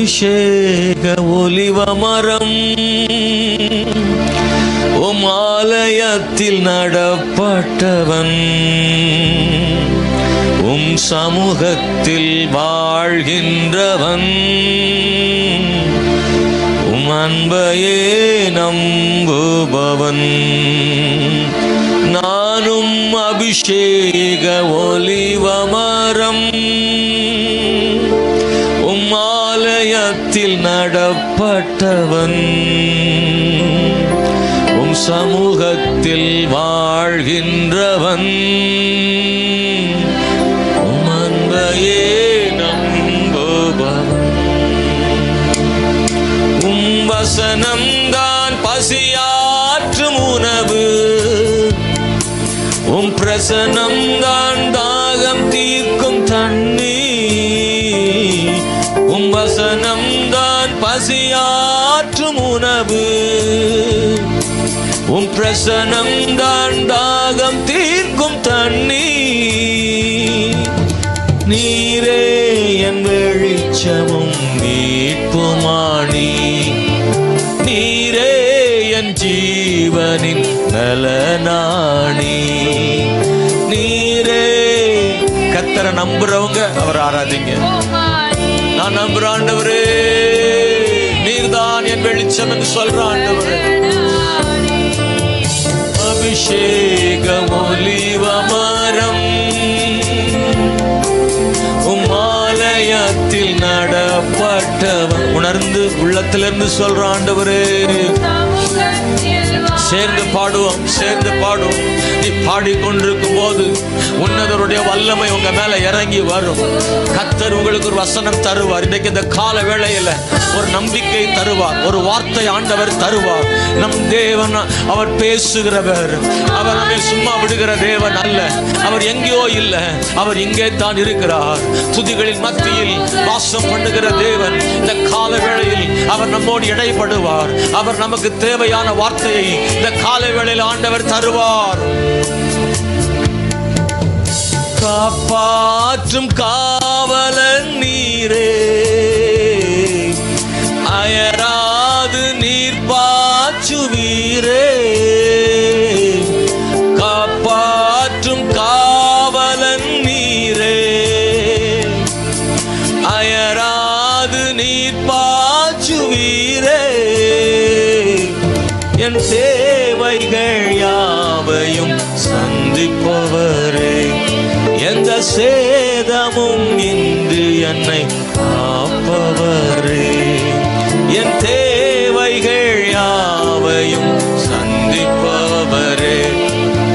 அபிஷேக ஒலிவ மரம். உம் ஆலயத்தில் நடப்பட்டவன். உம் சமூகத்தில் வாழ்கின்றவன். உம் அன்பையே நம்புபவன். நானும் அபிஷேக ஒலிவமரம் உம் ஆலயத்தில் நடப்பட்டவன். உம் சமூகத்தில் வாழ்கின்றவன். உம் அன்பையே நம்புபவன். உம் வசனம்தான் பசியாற்றும் உணவு. உம் பிரசனம்தான் தாகம் தீர்க்கும் தண்ணீர். உம் வசனம் தான் பசியாற்றும் உணவு. உம் பிரசனம்தான் தாகம் தீர்க்கும் தண்ணி நீரே என் வெளிச்சமும் மீட்புமானி நீரே என் ஜீவனின் நலனாணி நீரே கத்தரை நம்புறவங்க அவர் ஆராதிங்க. Oh நான் நம்புற ஆண்டவரே நீர்தான் என் வெளிச்சம் என்று சொல்ற ஆண்டவரே. அபிஷேக ஒலிவ மரம் உம்மாலயத்தில் நடப்பட்டவன். உணர்ந்து உள்ளத்திலிருந்து சொல்ற ஆண்டவரே. சேர்ந்து பாடுவோம் சேர்ந்து பாடுவோம். நீ பாடிக்கொண்டிருக்கும் போது உங்க மேல இறங்கி வரும். கத்தர் உங்களுக்கு ஒரு வசனம் தருவார். இன்னைக்கு இந்த கால வேளையில ஒரு நம்பிக்கை தருவார். ஒரு வார்த்தை ஆண்டவர் தருவார். நம் தேவன் அவர் பேசுகிறவர். அவர் நம்மை சும்மா விடுகிற தேவன் அல்ல. அவர் எங்கேயோ இல்லை. அவர் இங்கே தான் இருக்கிறார். துதிகளின் மத்தியில் வாசம் பண்ணுகிற தேவன் இந்த கால வேளையில் அவர் நம்மோடு இடைப்படுவார். அவர் நமக்கு தேவையான வார்த்தையை இந்த கால வேளையில் ஆண்டவர் தருவார். காப்பாற்றும் காவலன் நீரே. அயராது நீர் பாச்சுவீரே காப்பாற்றும் காவலன் நீரே. அயராது நீர் பாச்சுவீரே என் தேவைகள் யாவையும் சந்திப்பவரே சேதமும் இன்று என்னை காப்பவரே. என் தேவைகள் யாவையும் சந்திப்பவரே.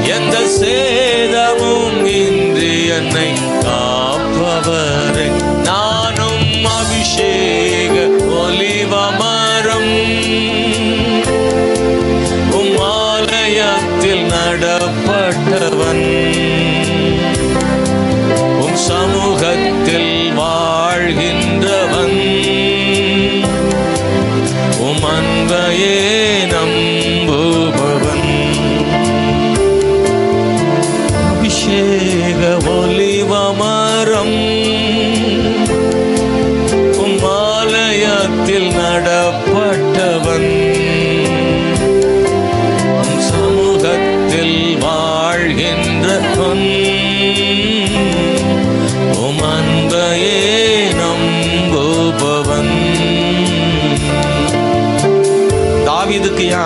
எந்த சேதமும் இன்று என்னை காப்பவரே. நானும் அபிஷேக ஒலிவமரம். உம் ஆலயத்தில் நடப்பட்டவன்.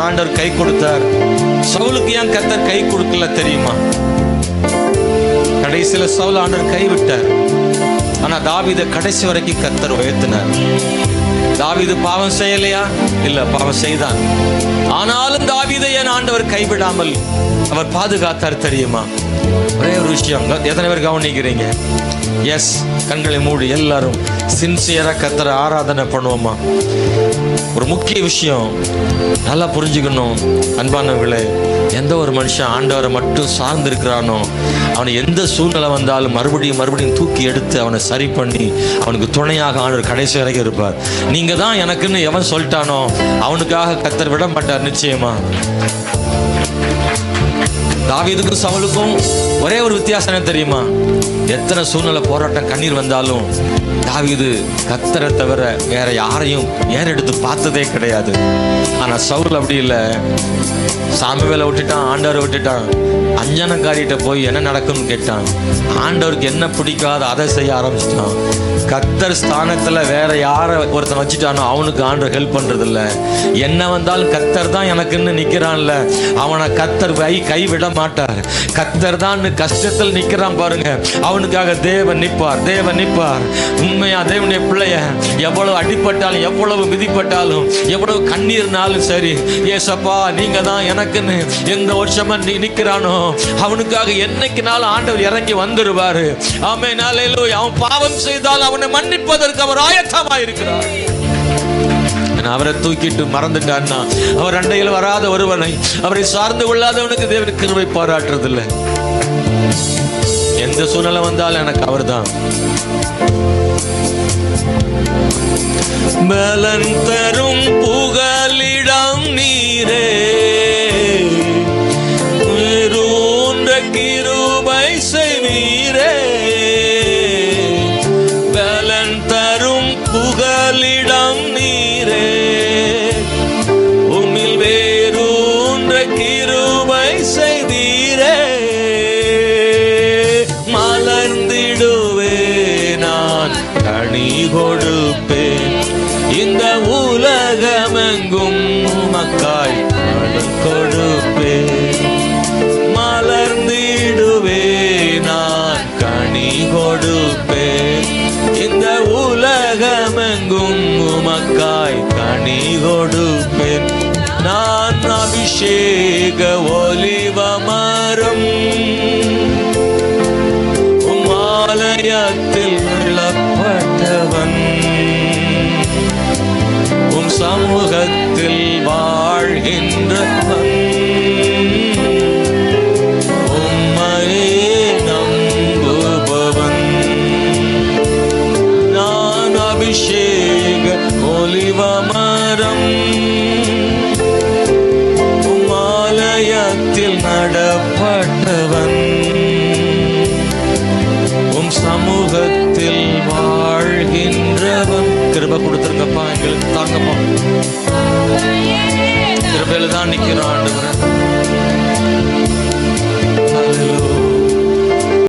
ஏன் ஆண்டவர் கை கொடுத்தார். சவுலுக்கு ஏன் கத்தர் கை கொடுக்கல தெரியுமா? கடைசியில சவுல் ஆண்டவர் கை விட்டார். ஆனா தாவித கடைசி வரைக்கும் கத்தர் உயர்த்தினார். தாவீது பாவம் செய்யலையா? இல்ல பாவம் செய்தான். ஆனாலும் தாவீதை என் ஆண்டவர் கைவிடாமல் அவர் பாதுகாத்தார் தெரியுமா? ஒரே ஒரு விஷயம் எத்தனை பேர் கவனிக்கிறீங்க? எஸ் கண்களை மூடி எல்லாரும் சின்சியராக கத்தரை ஆராதனை பண்ணுவோமா? ஒரு முக்கிய விஷயம் நல்லா புரிஞ்சுக்கணும் அன்பானவர்களே. எந்த ஒரு மனுஷன் ஆண்டவரை மட்டும் சார்ந்து இருக்கிறானோ அவனை எந்த சூழ்நிலை வந்தாலும் மறுபடியும் மறுபடியும் தூக்கி எடுத்து அவனை சரி பண்ணி அவனுக்கு துணையாக ஆண்டவர் கடைசி வரைக்கும் இருப்பார். நீங்கள் தான் எனக்குன்னு எவன் சொல்லிட்டானோ அவனுக்காக கத்தர் விட மாட்டார் நிச்சயமா. தாவீதுக்கும் சவுலுக்கும் ஒரே ஒரு வித்தியாசம் என்ன தெரியுமா? எத்தனை சூழ்நிலை போராட்டம் கண்ணீர் வந்தாலும் தாவீது கத்தரை தவிர வேற யாரையும் ஏறெடுத்து பார்த்ததே கிடையாது. ஆனால் சவுல் அப்படி இல்லை. சாமி வேலை விட்டுட்டான் ஆண்டவரை விட்டுட்டான். அஞ்சனக்காரிகிட்ட போய் என்ன நடக்கும்னு கேட்டான். ஆண்டவருக்கு என்ன பிடிக்காத அதை செய்ய ஆரம்பிச்சிட்டான். கத்தர் ஸ்தானத்துல வேற யாரை ஒருத்தன் வச்சுட்டானோ அவனுக்கு ஆண்டவர் ஹெல்ப் பண்றது என்ன வந்தாலும் கத்தர் தான் எனக்குன்னு நிக்கிறான்ல. அவனை கத்தர் கை கைவிட மாட்டார். கத்தர் தான் கஷ்டத்தில் நிக்கிறான் பாருங்க. அவனுக்காக தேவன் நிற்பார் தேவன் நிற்பார். உண்மையா தேவனுடைய பிள்ளைய எவ்வளவு அடிப்பட்டாலும் எவ்வளவு மிதிப்பட்டாலும் எவ்வளவு கண்ணீர்னாலும் சரி ஏசப்பா நீங்க தான் எனக்குன்னு எந்த வருஷமா நீ நிக்கிறானோ அவனுக்காக என்னைக்குனாலும் ஆண்டவர் இறங்கி வந்துருவாரு. ஆமே நாளையிலோ அவன் பாவம் செய்தால் அவன் உன்னை மன்னிப்பதற்கு அவர் ஆயத்தமா இருக்கிறார். அவரை தூக்கிட்டு மறந்துட்டான்னா அவர் அண்டையில் வராத ஒருவனை அவரை சார்ந்து கொள்ளாதவனுக்கு தேவன் கிருபை பாராட்டுறதில்லை. எந்த சூழ்நிலை வந்தாலும் எனக்கு அவர்தான். பலன் தரும் கனி கொடுப்பேன் இந்த உலகமெங்கும் மக்காய் பலன் கொடுப்பேன் மலர்ந்திடுவே நான் கனி கொடுப்பேன் இந்த உலகமெங்கும் உமக்காய் கனி கொடுப்பேன் நான் அபிஷேக ஒலிவம கொள்ளப்பட்டவன் உன் சமூகத்தில் வாழ்கின்றவன்.